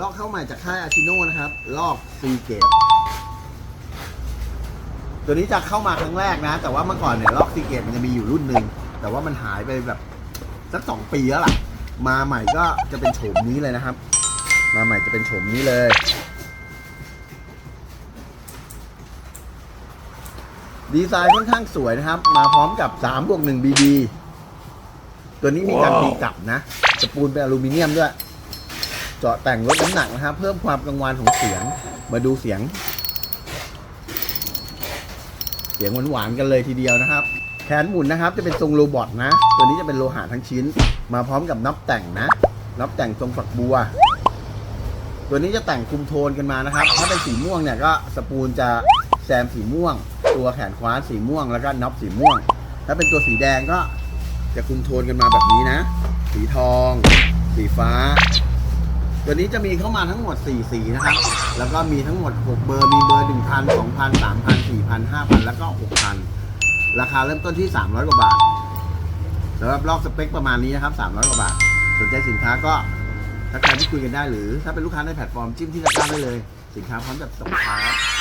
ลอกเข้าใหม่จากค่ายอาชิโน่นะครับ ลอกซีเกตตัวนี้จะเข้ามาครั้งแรกนะ แต่ว่าเมื่อก่อนเนี่ยลอกซีเกตมันจะมีอยู่รุ่นหนึ่งแต่ว่ามันหายไปแบบสักสองปีแล้วล่ะ มาใหม่ก็จะเป็นโฉมนี้เลยนะครับ มาใหม่จะเป็นโฉมนี้เลยดีไซน์ค่อนข้างสวยนะครับ มาพร้อมกับ3บวก1 BB ตัวนี้มีการตีกลับนะ สปูลเป็นอลูมิเนียมด้วยเจาะ แต่งลดน้ำหนักนะครับ เพิ่มความกังวานของเสียง มาดูเสียง เสียงหวานๆกันเลยทีเดียวนะครับ แขนหมุนนะครับ จะเป็นทรงโรบอทนะ ตัวนี้จะเป็นโลหะทั้งชิ้น มาพร้อมกับน็อปแต่งนะน็อปแต่งทรงฝักบัว ตัวนี้จะแต่งคุมโทนกันมานะครับ ถ้าเป็นสีม่วงเนี่ยก็สปูลจะแซมสีม่วง ตัวแขนคว้าสีม่วงแล้วก็น็อปสีม่วง ถ้าเป็นตัวสีแดงก็จะคุมโทนกันมาแบบนี้นะ สีทอง สีฟ้า ตัวนี้จะมีเข้ามาทั้งหมด 4 สีนะครับ แล้วก็มีทั้งหมด 6 เบอร์ มีเบอร์ 1,000 2,000 3,000 4,000 5,000 แล้วก็ 6,000 ราคาเริ่มต้นที่ 300 กว่าบาทสำหรับลอกสเปคประมาณนี้นะครับ 300 กว่าบาท สนใจสินค้าก็ทักทายที่คุยกันได้หรือ ถ้าเป็นลูกค้าในแพลตฟอร์มจิ้มที่ตะกร้าได้เลย สินค้าพร้อมจัดส่งครับ